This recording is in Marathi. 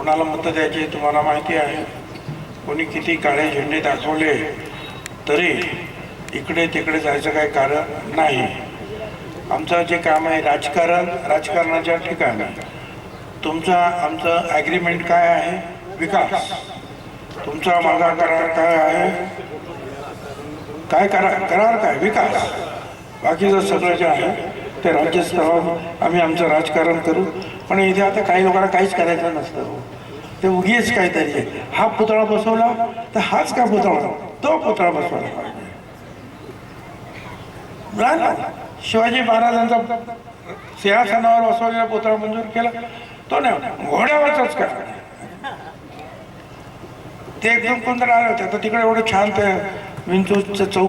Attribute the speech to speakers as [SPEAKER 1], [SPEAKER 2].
[SPEAKER 1] कोणाला मतं द्यायची तुम्हाला माहिती आहे. कोणी किती काळे झेंडे दाखवले तरी इकडे तिकडे जायचं काही कारण नाही. आमचं जे काम आहे राजकारण राजकारणाच्या ठिकाणी. तुमचा आमचं ॲग्रीमेंट काय आहे? विकास. तुमचा माझा करार काय आहे? काय करा करार काय? विकास. बाकीचं सगळं जे आहे ते राज्यस्तरावर आम्ही आमचं राजकारण करू. पण इथे आता काही लोकांना काहीच करायचं नसतं. ते उगीच काहीतरी हा पुतळा बसवला तर हाच का पुतळा? तो पुतळा बसवला पाहिजे. ना. शिवाजी महाराजांचा सिंहासनावर बसवलेला पुतळा मंजूर केला. तो नाही घोड्यावरच का? ते एकदम कोणतरी आले होते? तर तिकडे एवढं छान ते विंचूचं चौक